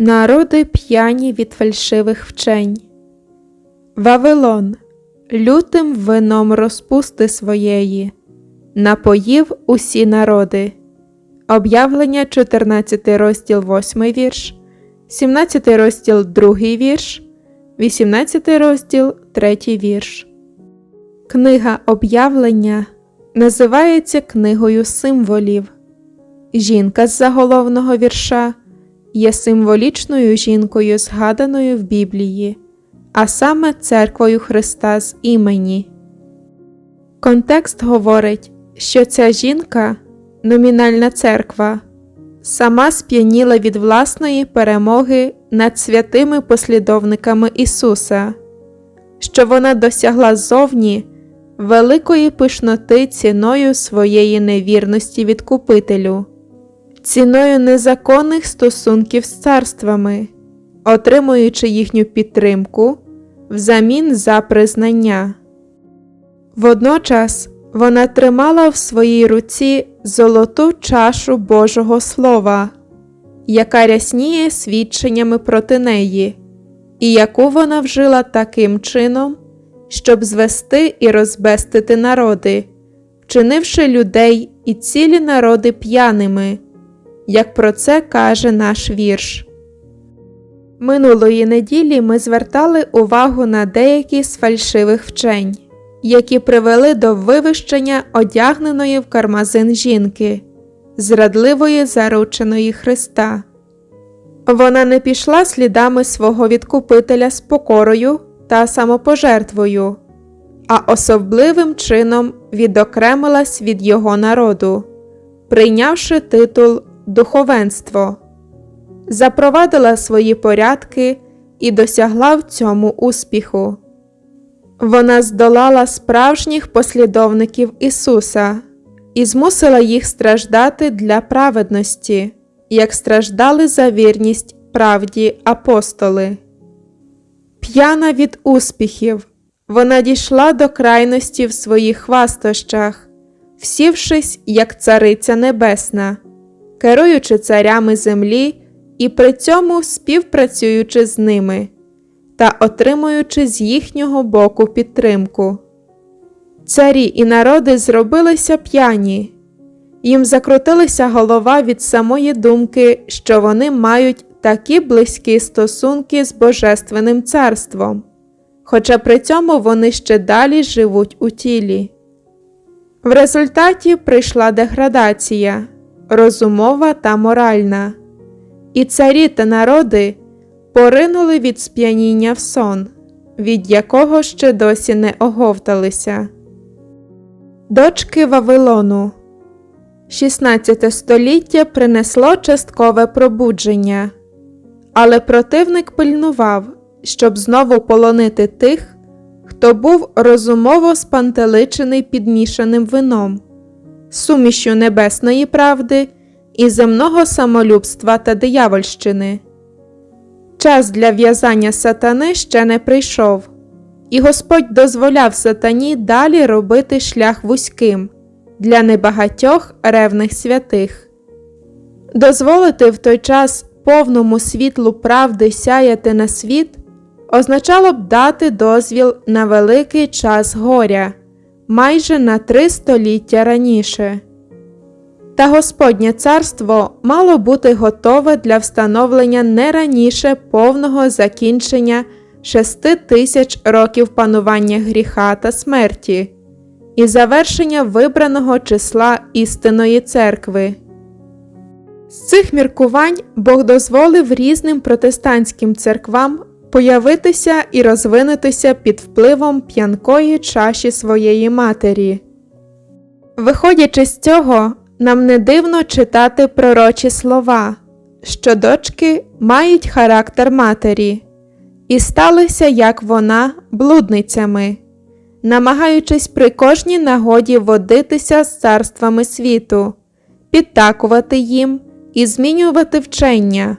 Народи п'яні від фальшивих вчень. Вавилон, лютим вином розпусти своєї, напоїв усі народи. Об'явлення 14 розділ 8 вірш, 17 розділ 2 вірш, 18 розділ 3 вірш. Книга об'явлення називається книгою символів. Жінка з заголовного вірша є символічною жінкою, згаданою в Біблії, а саме церквою Христа з імені. Контекст говорить, що ця жінка, номінальна церква, сама сп'яніла від власної перемоги над святими послідовниками Ісуса, що вона досягла зовні великої пишноти ціною своєї невірності відкупителю ціною незаконних стосунків з царствами, отримуючи їхню підтримку взамін за признання. Водночас вона тримала в своїй руці золоту чашу Божого Слова, яка рясніє свідченнями проти неї, і яку вона вжила таким чином, щоб звести і розбестити народи, вчинивши людей і цілі народи п'яними як про це каже наш вірш. Минулої неділі ми звертали увагу на деякі з фальшивих вчень, які привели до вивищення одягненої в кармазин жінки, зрадливої зарученої Христа. Вона не пішла слідами свого відкупителя з покорою та самопожертвою, а особливим чином відокремилась від його народу, прийнявши титул духовенство, запровадила свої порядки і досягла в цьому успіху. Вона здолала справжніх послідовників Ісуса і змусила їх страждати для праведності, як страждали за вірність правді апостоли. П'яна від успіхів, вона дійшла до крайності в своїх хвастощах, всівшись як цариця небесна керуючи царями землі і при цьому співпрацюючи з ними та отримуючи з їхнього боку підтримку. Царі і народи зробилися п'яні, їм закрутилася голова від самої думки, що вони мають такі близькі стосунки з Божественним царством, хоча при цьому вони ще далі живуть у тілі. В результаті прийшла деградація розумова та моральна, і царі та народи поринули від сп'яніння в сон, від якого ще досі не оговталися. Дочки Вавилону. 16 століття принесло часткове пробудження, але противник пильнував, щоб знову полонити тих, хто був розумово спантеличений підмішаним вином сумішю небесної правди і земного самолюбства та диявольщини. Час для в'язання сатани ще не прийшов, і Господь дозволяв сатані далі робити шлях вузьким для небагатьох ревних святих. Дозволити в той час повному світлу правди сяяти на світ означало б дати дозвіл на великий час горя майже на три століття раніше. Та Господнє царство мало бути готове для встановлення не раніше повного закінчення шести тисяч років панування гріха та смерті і завершення вибраного числа істинної церкви. З цих міркувань Бог дозволив різним протестантським церквам появитися і розвинутися під впливом п'янкої чаші своєї матері. Виходячи з цього, нам не дивно читати пророчі слова, що дочки мають характер матері, і сталися, як вона, блудницями, намагаючись при кожній нагоді водитися з царствами світу, підтакувати їм і змінювати вчення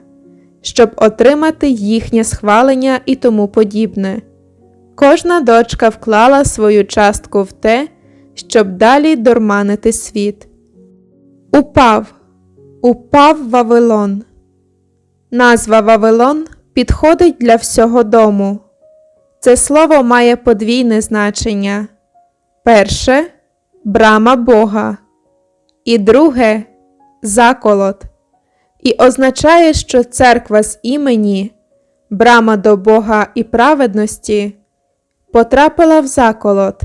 щоб отримати їхнє схвалення і тому подібне. Кожна дочка вклала свою частку в те, щоб далі дурманити світ. Упав, упав Вавилон. Назва Вавилон підходить для всього дому. Це слово має подвійне значення. Перше брама Бога, і друге заколот, і означає, що церква з імені, брама до Бога і праведності, потрапила в заколот,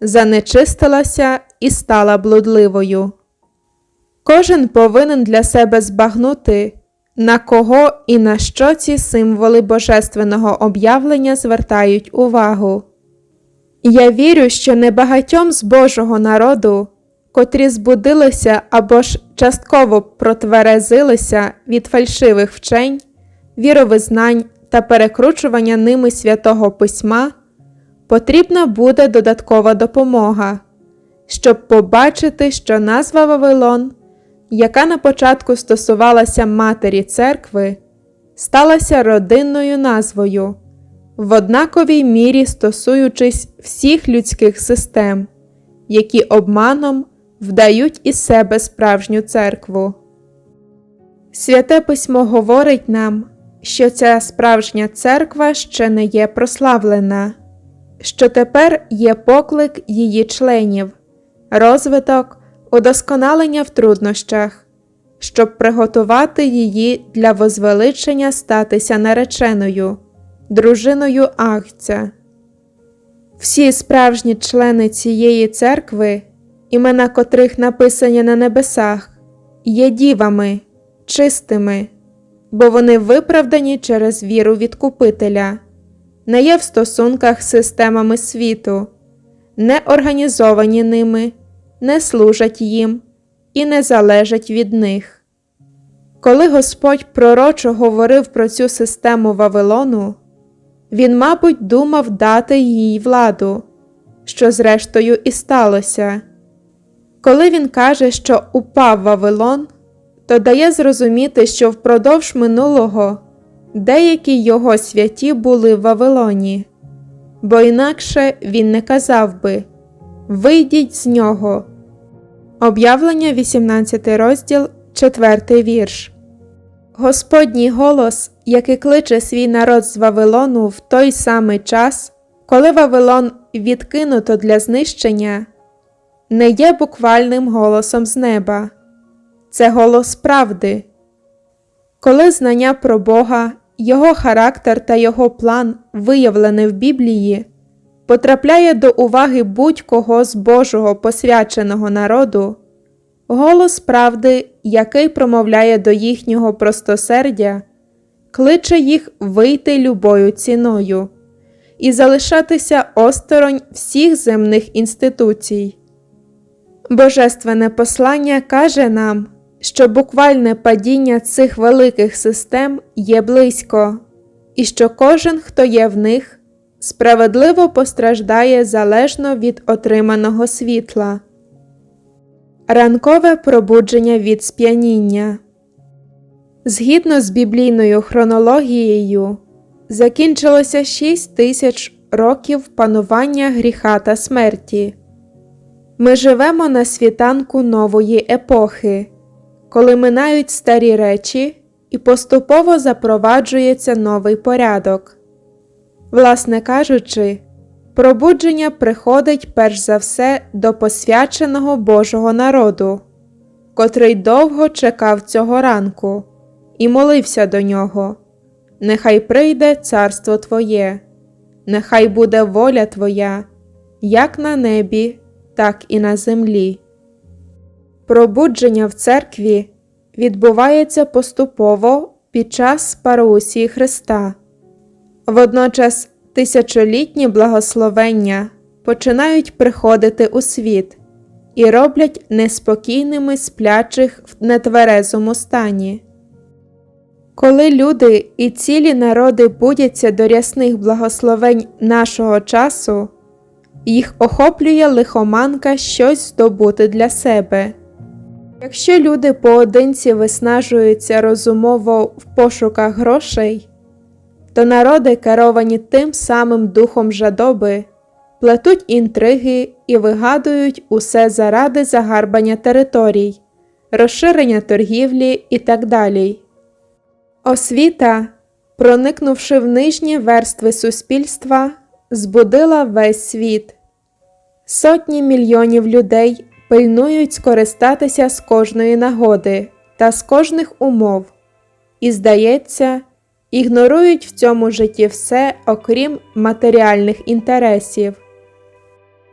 занечистилася і стала блудливою. Кожен повинен для себе збагнути, на кого і на що ці символи божественного об'явлення звертають увагу. Я вірю, що небагатьом з Божого народу, котрі збудилися або ж частково протверезилися від фальшивих вчень, віровизнань та перекручування ними святого письма, потрібна буде додаткова допомога, щоб побачити, що назва Вавилон, яка на початку стосувалася матері церкви, сталася родинною назвою в однаковій мірі стосуючись всіх людських систем, які обманом вдають із себе справжню церкву. Святе письмо говорить нам, що ця справжня церква ще не є прославлена, що тепер є поклик її членів, розвиток, удосконалення в труднощах, щоб приготувати її для возвеличення статися нареченою дружиною Ахця. Всі справжні члени цієї церкви, імена котрих написані на небесах, є дівами, чистими, бо вони виправдані через віру відкупителя, не є в стосунках з системами світу, не організовані ними, не служать їм і не залежать від них. Коли Господь пророчо говорив про цю систему Вавилону, він, мабуть, думав дати їй владу, що зрештою і сталося. Коли він каже, що упав Вавилон, то дає зрозуміти, що впродовж минулого деякі його святі були в Вавилоні, бо інакше він не казав би Вийдіть з нього. Об'явлення 18 розділ, 4 вірш. Господній голос, який кличе свій народ з Вавилону в той самий час, коли Вавилон відкинуто для знищення, не є буквальним голосом з неба, це голос правди. Коли знання про Бога, Його характер та Його план, виявлений в Біблії, потрапляє до уваги будь-кого з Божого посвяченого народу. Голос правди, який промовляє до їхнього простосердя, кличе їх вийти любою ціною і залишатися осторонь всіх земних інституцій. Божественне послання каже нам, що буквальне падіння цих великих систем є близько, і що кожен, хто є в них, справедливо постраждає залежно від отриманого світла. Ранкове пробудження від сп'яніння. Згідно з біблійною хронологією, закінчилося 6 тисяч років панування гріха та смерті. Ми живемо на світанку нової епохи, коли минають старі речі і поступово запроваджується новий порядок. Власне кажучи, Пробудження приходить перш за все до посвяченого Божого народу, котрий довго чекав цього ранку і молився до нього. Нехай прийде царство Твоє, нехай буде воля Твоя, як на небі, так і на землі. Пробудження в церкві відбувається поступово під час парусії Христа. Водночас тисячолітні благословення починають приходити у світ і роблять неспокійними сплячих в нетверезому стані. Коли люди і цілі народи будяться до рясних благословень нашого часу, їх охоплює лихоманка щось здобути для себе. Якщо люди поодинці виснажуються розумово в пошуках грошей, то народи, керовані тим самим духом жадоби, плетуть інтриги і вигадують усе заради загарбання територій, розширення торгівлі і так далі. Освіта, проникнувши в нижні верстви суспільства, збудила весь світ. Сотні мільйонів людей пильнують скористатися з кожної нагоди та з кожних умов, і, здається, ігнорують в цьому житті все, окрім матеріальних інтересів.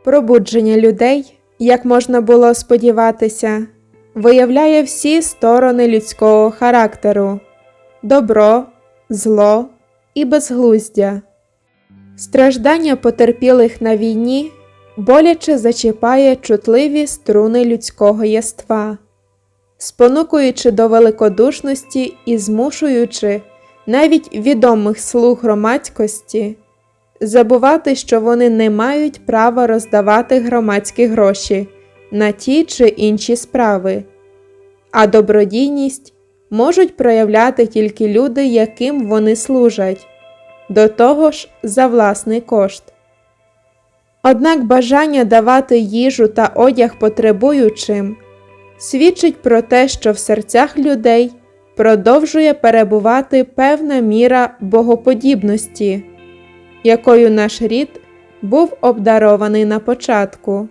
Пробудження людей, як можна було сподіватися, виявляє всі сторони людського характеру добро, зло і безглуздя. Страждання потерпілих на війні боляче зачіпає чутливі струни людського єства, спонукуючи до великодушності і змушуючи навіть відомих слуг громадськості забувати, що вони не мають права роздавати громадські гроші на ті чи інші справи, а добродійність можуть проявляти тільки люди, яким вони служать, до того ж за власний кошт. Однак бажання давати їжу та одяг потребуючим свідчить про те, що в серцях людей продовжує перебувати певна міра богоподібності, якою наш рід був обдарований на початку.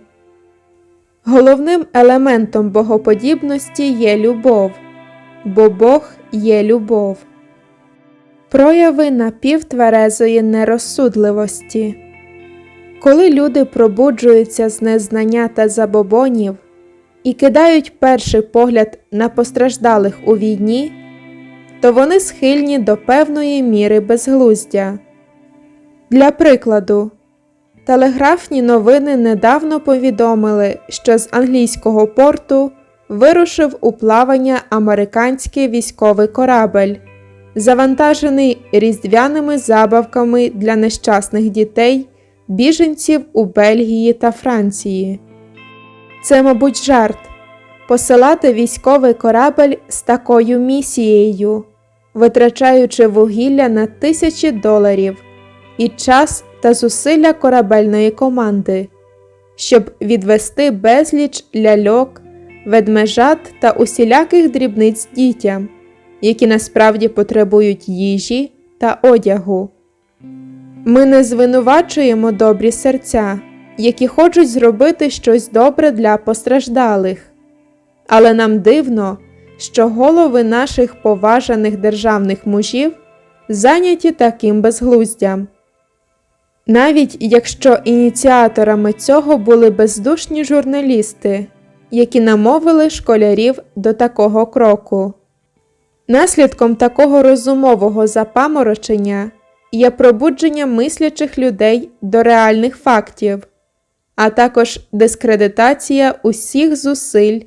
Головним елементом богоподібності є любов, бо Бог є любов. Прояви напівтверезої нерозсудливості. Коли люди пробуджуються з незнання та забобонів і кидають перший погляд на постраждалих у війні, то вони схильні до певної міри безглуздя. Для прикладу, телеграфні новини недавно повідомили, що з англійського порту вирушив у плавання американський військовий корабель, завантажений різдвяними забавками для нещасних дітей, біженців у Бельгії та Франції. Це, мабуть, жарт посилати військовий корабель з такою місією, витрачаючи вугілля на тисячі доларів і час та зусилля корабельної команди, щоб відвести безліч ляльок, ведмежат та усіляких дрібниць дітям, які насправді потребують їжі та одягу. Ми не звинувачуємо добрі серця, які хочуть зробити щось добре для постраждалих, але нам дивно, що голови наших поважаних державних мужів зайняті таким безглуздям. Навіть якщо ініціаторами цього були бездушні журналісти, які намовили школярів до такого кроку. Наслідком такого розумового запаморочення є пробудження мислячих людей до реальних фактів, а також дискредитація усіх зусиль,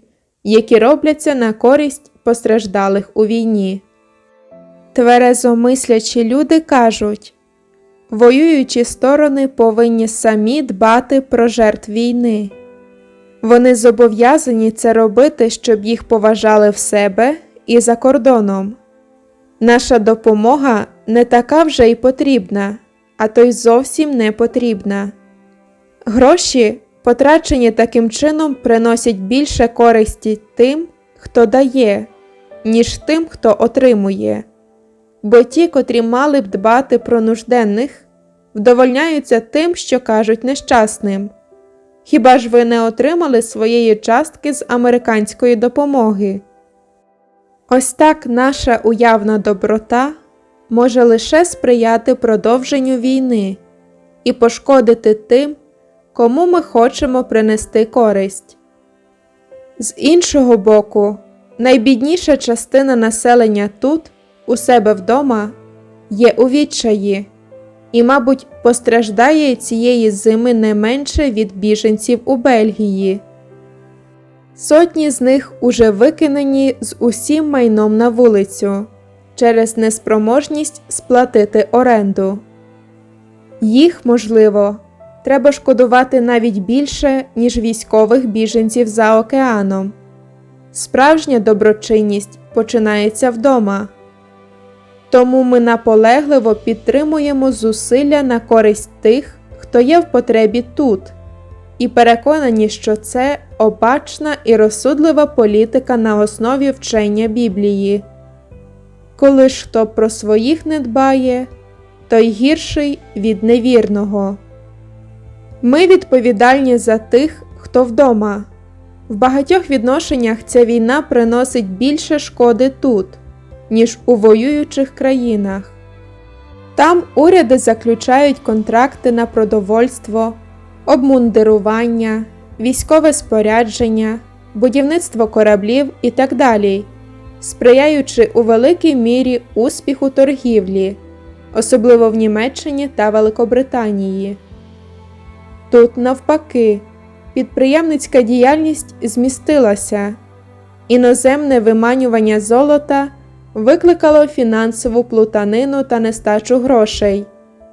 які робляться на користь постраждалих у війні. Тверезомислячі люди кажуть, воюючі сторони повинні самі дбати про жертв війни. Вони зобов'язані це робити, щоб їх поважали в себе і за кордоном. Наша допомога не така вже й потрібна, а то й зовсім не потрібна. Гроші, потрачені таким чином, приносять більше користі тим, хто дає, ніж тим, хто отримує. Бо ті, котрі мали б дбати про нужденних, вдовольняються тим, що кажуть нещасним. Хіба ж ви не отримали своєї частки з американської допомоги? Ось так наша уявна доброта може лише сприяти продовженню війни і пошкодити тим, кому ми хочемо принести користь. З іншого боку, найбідніша частина населення тут, у себе вдома, є у відчаї і, мабуть, постраждає цієї зими не менше від біженців у Бельгії. Сотні з них уже викинені з усім майном на вулицю через неспроможність сплатити оренду. Їх, можливо, треба шкодувати навіть більше, ніж військових біженців за океаном. Справжня доброчинність починається вдома. Тому ми наполегливо підтримуємо зусилля на користь тих, хто є в потребі тут, і переконані, що це обачна і розсудлива політика на основі вчення Біблії. коли ж хто про своїх не дбає, той гірший від невірного. Ми відповідальні за тих, хто вдома. В багатьох відношеннях ця війна приносить більше шкоди тут, ніж у воюючих країнах. Там уряди заключають контракти на продовольство, обмундирування, військове спорядження, будівництво кораблів і так далі, сприяючи у великій мірі успіху торгівлі, особливо в Німеччині та Великобританії. Тут, навпаки, підприємницька діяльність змістилася, іноземне виманювання золота викликало фінансову плутанину та нестачу грошей,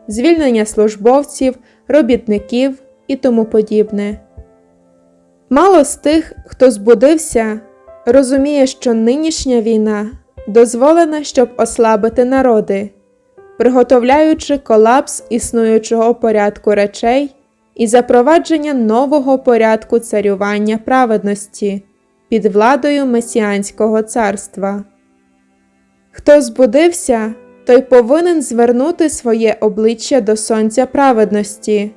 звільнення службовців, робітників і тому подібне. Мало з тих, хто збудився, розуміє, що нинішня війна дозволена, щоб ослабити народи, приготовляючи колапс існуючого порядку речей і запровадження нового порядку царювання праведності під владою Месіанського царства. Хто збудився, той повинен звернути своє обличчя до Сонця праведності,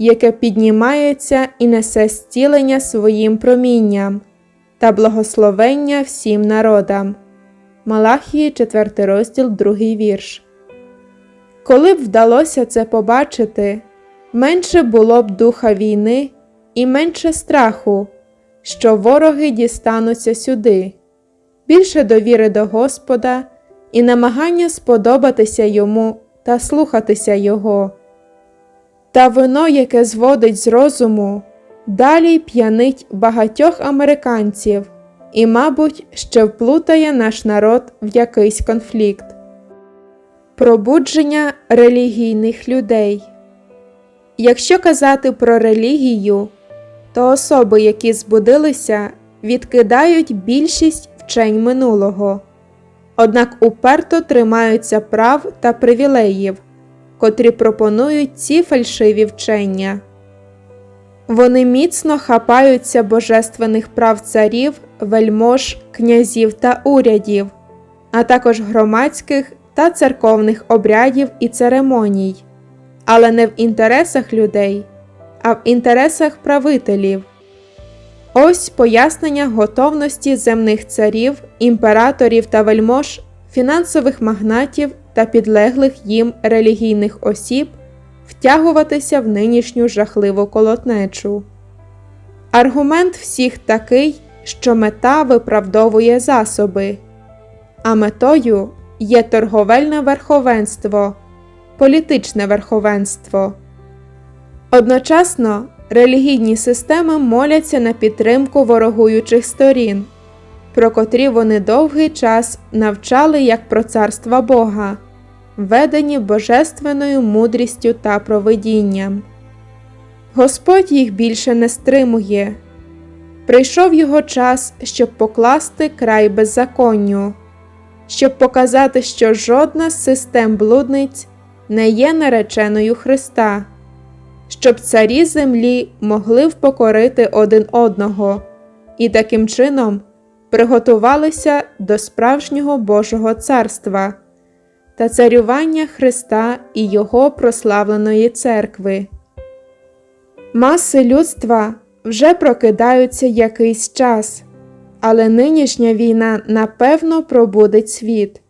яке піднімається і несе зцілення своїм промінням та благословення всім народам. Малахії, 4 розділ, 2 вірш. Коли б вдалося це побачити, менше було б духа війни і менше страху, що вороги дістануться сюди, більше довіри до Господа і намагання сподобатися йому та слухатися Його. Та вино, яке зводить з розуму, далі п'янить багатьох американців і, мабуть, ще вплутає наш народ в якийсь конфлікт. Пробудження релігійних людей. Якщо казати про релігію, то особи, які збудилися, відкидають більшість вчень минулого, однак уперто тримаються прав та привілеїв, котрі пропонують ці фальшиві вчення. Вони міцно хапаються божественних прав царів, вельмож, князів та урядів, а також громадських та церковних обрядів і церемоній, але не в інтересах людей, а в інтересах правителів. Ось пояснення готовності земних царів, імператорів та вельмож, фінансових магнатів та підлеглих їм релігійних осіб втягуватися в нинішню жахливу колотнечу. Аргумент всіх такий, що мета виправдовує засоби, а метою є торговельне верховенство, політичне верховенство. Одночасно релігійні системи моляться на підтримку ворогуючих сторін, про котрі вони довгий час навчали як про царства Бога, ведені божественною мудрістю та провидінням. Господь їх більше не стримує. Прийшов його час, щоб покласти край беззаконню, щоб показати, що жодна з систем блудниць не є нареченою Христа, щоб царі землі могли впокорити один одного і таким чином приготувалися до справжнього Божого царства та царювання Христа і Його прославленої церкви. Маси людства вже прокидаються якийсь час, але нинішня війна напевно пробудить світ,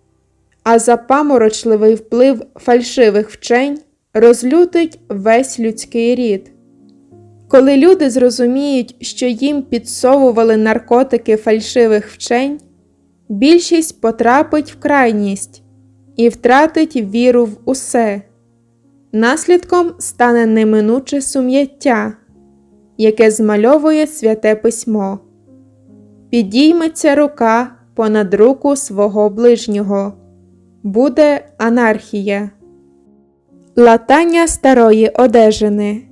а запаморочливий вплив фальшивих вчень розлютить весь людський рід. Коли люди зрозуміють, що їм підсовували наркотики фальшивих вчень, більшість потрапить в крайність і втратить віру в усе. Наслідком стане неминуче сум'яття, яке змальовує святе письмо. Підійметься рука понад руку свого ближнього, буде анархія, латання старої одежини.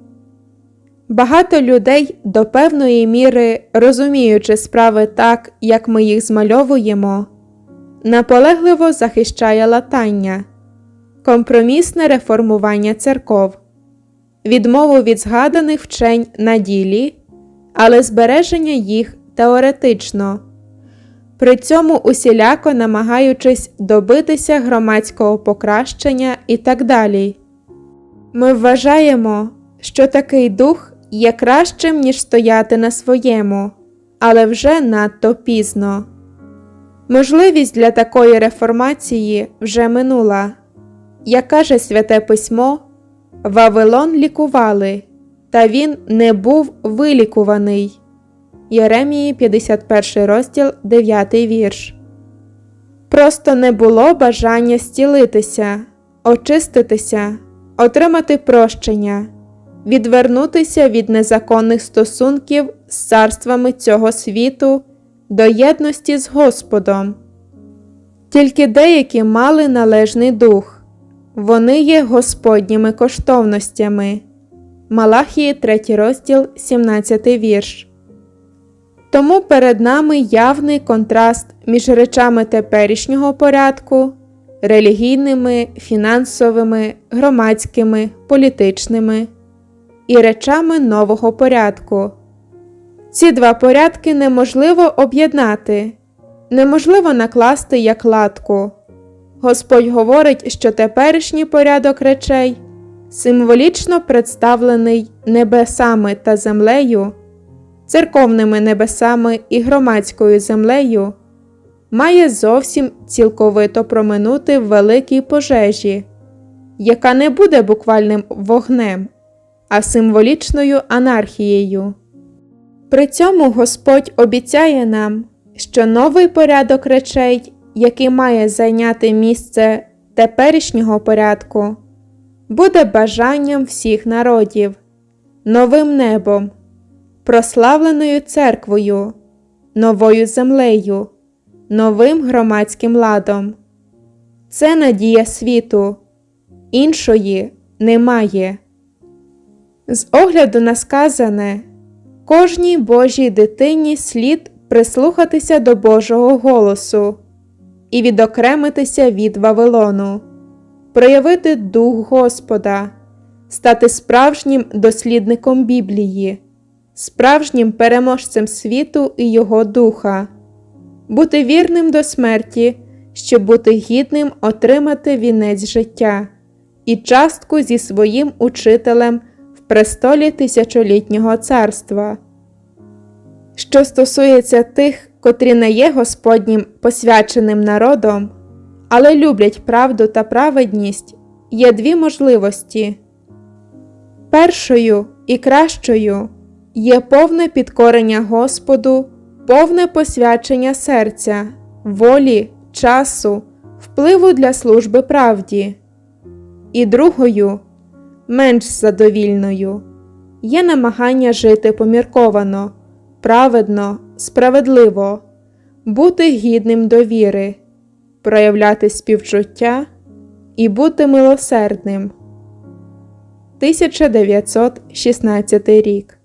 Багато людей до певної міри, розуміючи справи так, як ми їх змальовуємо, наполегливо захищає латання, компромісне реформування церков, відмову від згаданих вчень на ділі, але збереження їх теоретично, при цьому усіляко намагаючись добитися громадського покращення і так далі. Ми вважаємо, що такий дух є кращим, ніж стояти на своєму, але вже надто пізно. Можливість для такої реформації вже минула. Як каже Святе Письмо, Вавилон лікували, та він не був вилікуваний. Єремії 51 розділ 9 вірш. Просто не було бажання стілитися, очиститися, отримати прощення, відвернутися від незаконних стосунків з царствами цього світу до єдності з Господом. Тільки деякі мали належний дух, вони є Господніми коштовностями. Малахії 3 розділ 17 вірш. Тому перед нами явний контраст між речами теперішнього порядку, релігійними, фінансовими, громадськими, політичними і речами нового порядку. Ці два порядки неможливо об'єднати, неможливо накласти як латку. Господь говорить, що теперішній порядок речей, символічно представлений небесами та землею, церковними небесами і громадською землею, має зовсім цілковито проминути великій пожежі, яка не буде буквальним вогнем, а символічною анархією. При цьому Господь обіцяє нам, що новий порядок речей, який має зайняти місце теперішнього порядку, буде бажанням всіх народів, новим небом, прославленою церквою, новою землею, новим громадським ладом. Це надія світу, іншої немає. З огляду на сказане, кожній Божій дитині слід прислухатися до Божого голосу і відокремитися від Вавилону, проявити дух Господа, стати справжнім дослідником Біблії, справжнім переможцем світу і Його духа, бути вірним до смерті, щоб бути гідним отримати вінець життя і частку зі своїм учителем престолі тисячолітнього царства. Що стосується тих, котрі не є Господнім посвяченим народом, але люблять правду та праведність, є дві можливості. Першою і кращою є повне підкорення Господу, повне посвячення серця, волі, часу, впливу для служби правді. І другою, менш задовільною, є намагання жити помірковано, праведно, справедливо, бути гідним довіри, проявляти співчуття і бути милосердним. 1916 рік